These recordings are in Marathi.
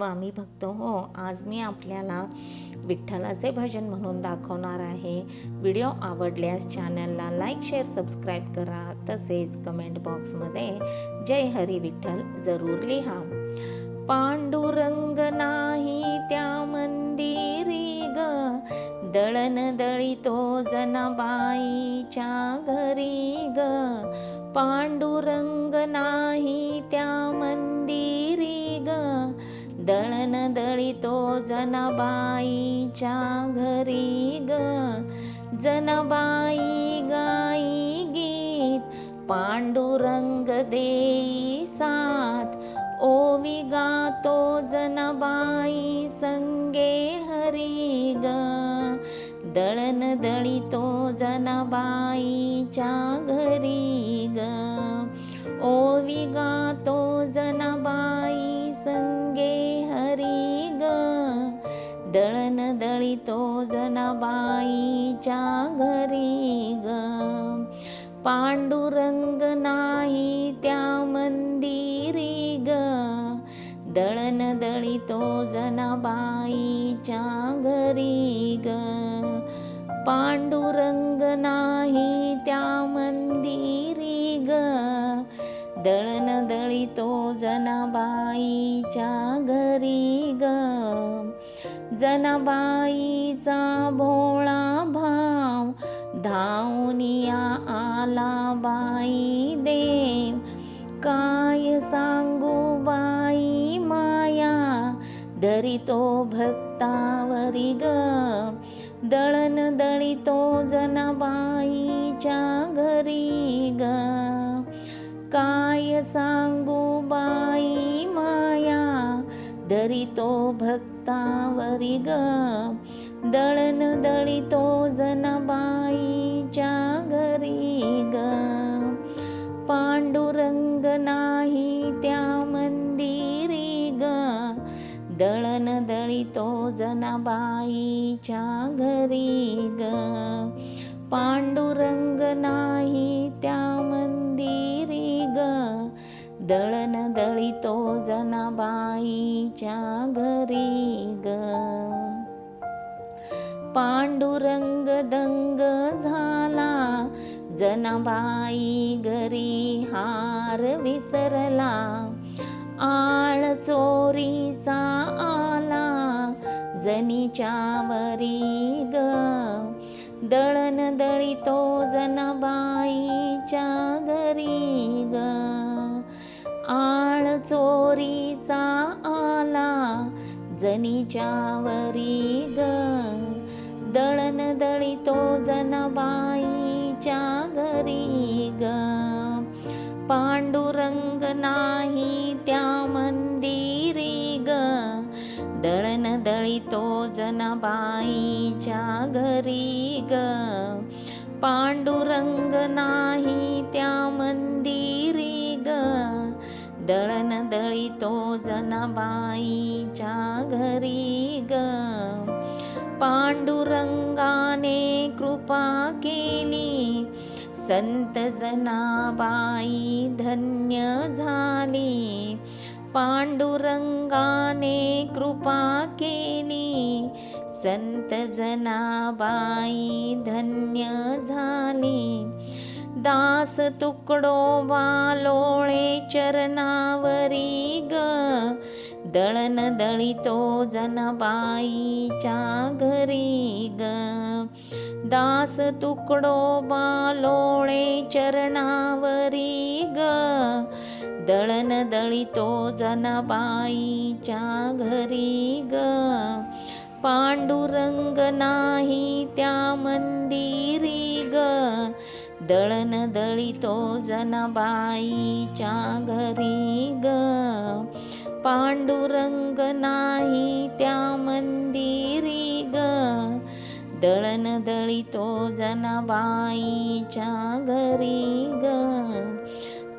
स्वामी भक्त हो आज मी आपल्याला विठ्ठलाचे भजन म्हणून दाखवणार आहे. व्हिडिओ आवडल्यास चॅनलला लाईक शेअर सबस्क्राईब करा. तसेच कमेंट बॉक्समध्ये जय हरी विठ्ठल जरूर लिहा. पांडुरंग नाही त्या मंदिरी ग. दळण दळीतो जनाबाईच्या घरी ग. पांडुरंग नाही त्या जनाबाईच्या घरी ग. जनाबाई गाई गीत पांडुरंग देई साथ. ओवी गातो जनाबाई संगे हरी ग. दळण दळितो जनाबाईच्या घरी तो जनाबाईच्या घरी ग. पांडुरंग नाही त्या मंदिरी ग. दळण तो जनाबाईच्या घरी ग. पांडुरंग नाही त्या मंदिरी ग. दळण तो जनाबाईच्या घरी ग. जनाबाईचा भोळा भाव धावनिया आला बाई देव. काय सांगू बाई माया धरितो भक्तावरी ग. दळण दळितो जनाबाईच्या घरी ग. काय सांगू बाई माया धरितो भक्तावरी ग. दळण दळितो जनाबाईच्या घरी ग. पांडुरंग नाही त्या मंदिरी ग. दळण दळितो जनाबाईच्या घरी ग. पांडुरंग नाही त्या मंदिरी ग. दळण दळितो जनाबाईच्या घरी ग. पांडुरंग दंग झाला जनाबाई घरी हार विसरला. आळ चोरीचा आला जनीच्या वरी ग. दळण दळितो जनाबाईच्या आळ चोरीचा आला जनीच्या वरी ग. दळण दळितो जनाबाईच्या घरी ग. पांडुरंग नाही त्या मंदिरी ग. दळण दळितो जनाबाईच्या घरी ग. पांडुरंग नाही त्या मंदिरी दळण दळितो जनाबाईच्या घरी ग. पांडुरंगाने कृपा केली. संत जनाबाई धन्य झाली. पांडुरंगाने कृपा केली. संत जनाबाई धन्य झाली. दास तुकडो वालोळे चरणावरी ग. दळण दळितो जनाबाईच्या घरी ग. दास तुकडो बालोळे चरणावरी ग. दळण दळितो जनाबाईच्या घरी ग. पांडुरंग नाही त्या मंदिरी ग. दळण दळितो जनाबाईच्या घरी ग. पांडुरंग नाही त्या मंदिरी ग. दळण दळितो जनाबाईच्या घरी ग.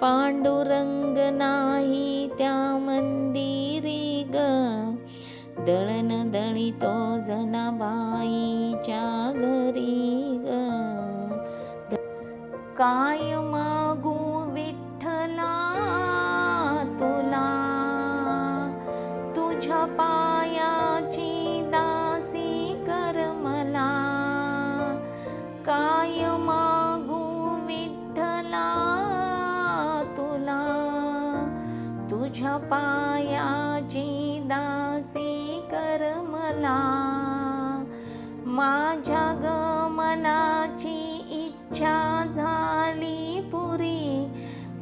पांडुरंग नाही त्या मंदिरी ग. दळण दळितो जनाबाईच्या घरी काय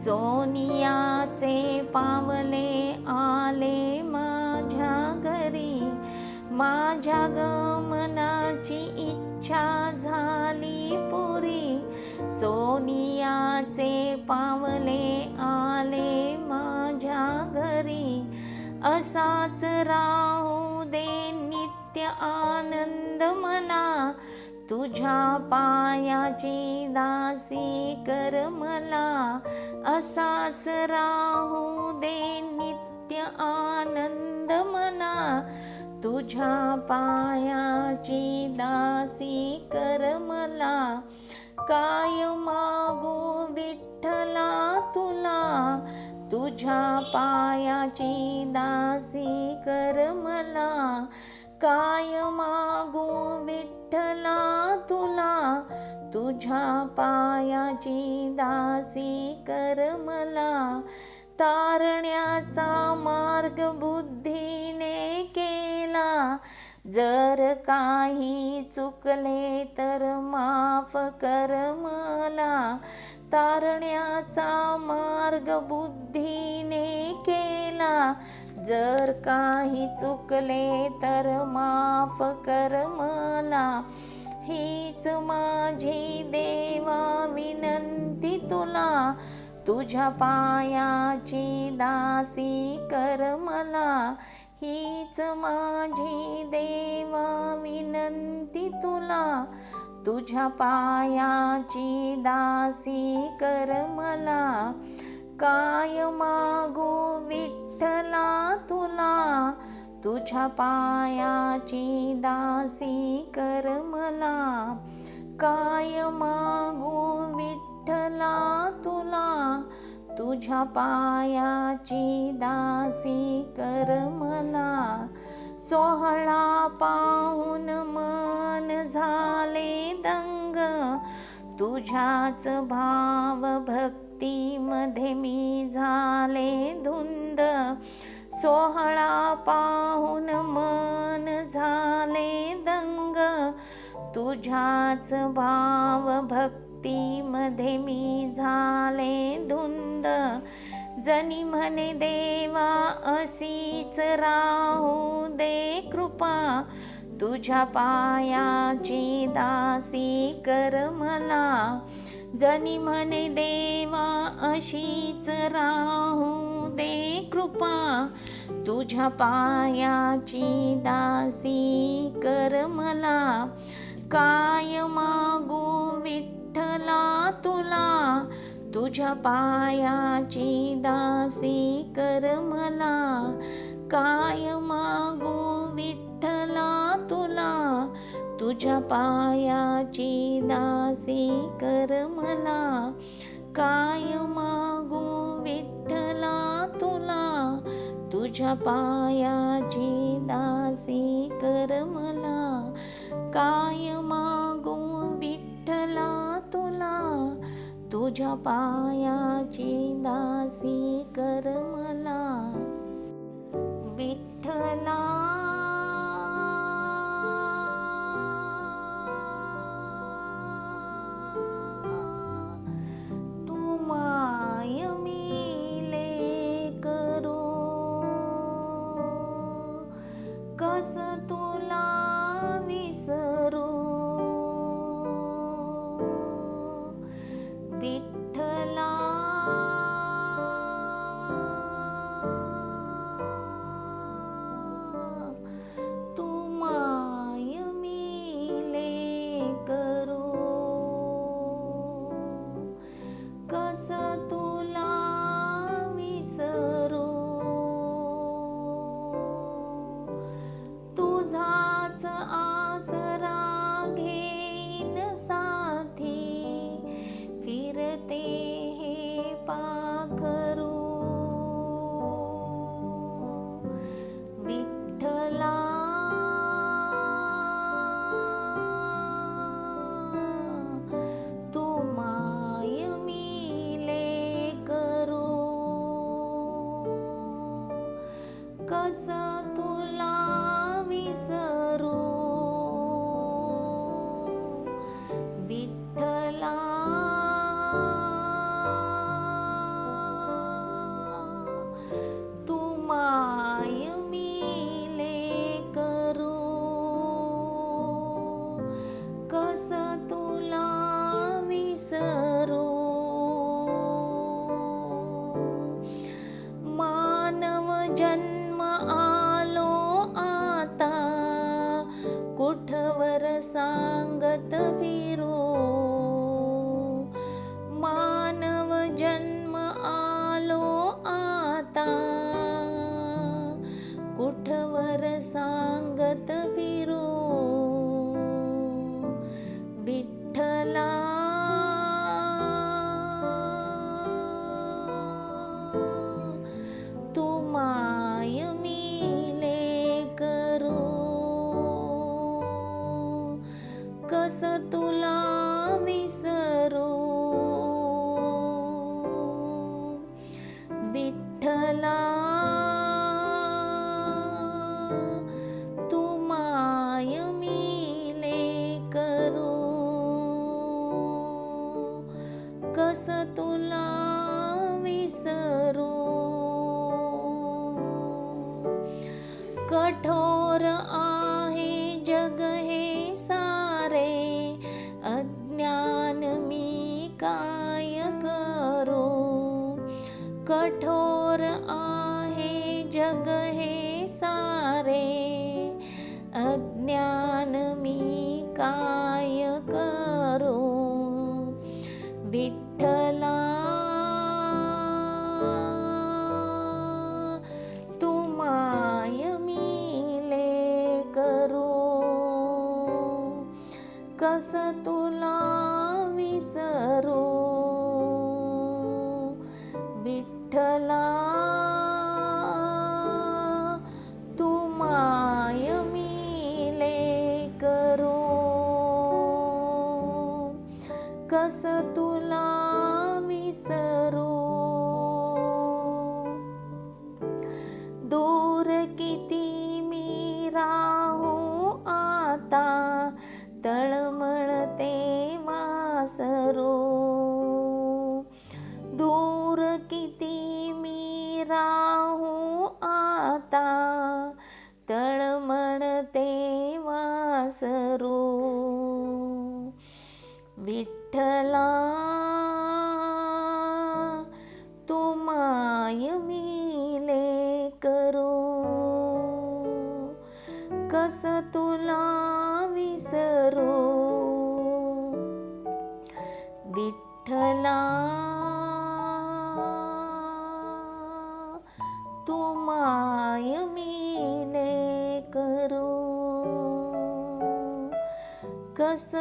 सोनियाचे पावले आले माझ्या घरी. माझ्या गमनाची इच्छा झाली पुरी. सोनियाचे पावले आले माझ्या घरी. असाच राहू दे नित्य आनंद मना. तुझ्या पायाची दासी कर मला. असाच राहू दे नित्य आनंद मना. तुझ्या पायाची दासी कर मला. काय मागू विठ्ठला तुला? तुझ्या पायाची दासी कर मला. काय मागू विठ्ठला तुला तुझ्या पायाची दासी कर मला. तारण्याचा मार्ग बुद्धीने केला जर काही चुकले तर माफ कर मला. तारण्याचा मार्ग बुद्धीने केला जर काही चुकले तर माफ कर मला. हीच माझी देवा विनंती तुला. तुझ्या पायाची दासी कर मला. हीच माझी देवा विनंती तुला. तुझ्या पायाची दासी कर मला. काय मागू विठ्ठला तुला तुझ्या पायाची दासी कर मला. काय मागू विठ्ठला तुला तुझ्या पायाची दासी कर मला. सोहळा पाहून मन झाले दंग तुझ्याच भाव भक्तीमध्ये मी झाले धुंद सोहळा पाहून मन झाले दंग. तुझ्याच भाव भक्तीमध्ये मी झाले धुंद. जनी म्हणे देवा असीच राहू दे कृपा. तुझ्या पायाची दासी कर मला. जनी म्हणे देवा अशीच राहू दे कृपा. तुझ्या पायाची दासी कर मला. काय मागू विठ्ठला तुला? तुझ्या पायाची दासी कर मला. काय मागू विठ्ठला तुला? तुझ्या पायाची दासी कर मला. काय मागू विठ्ठला तुला? तुझ्या पायाची दासी कर मला. काय मागू विठ्ठला तुला? तुझ्या पायाची दासी कर मला. विठ्ठला कस तुला जग हे सारे अज्ञान मी काय करू? विठ्ठला तू माय मिले करू. कस तुला विसरू? विठ्ठला काय माय मिले करो कस तुला विसरो? दूर किती मी राहू आता तळमळते वासरू दूर किती मी राहू आता वासरू विठ्ठला तू माय मिले करू. कस तुला विसरू? विठ्ठला कस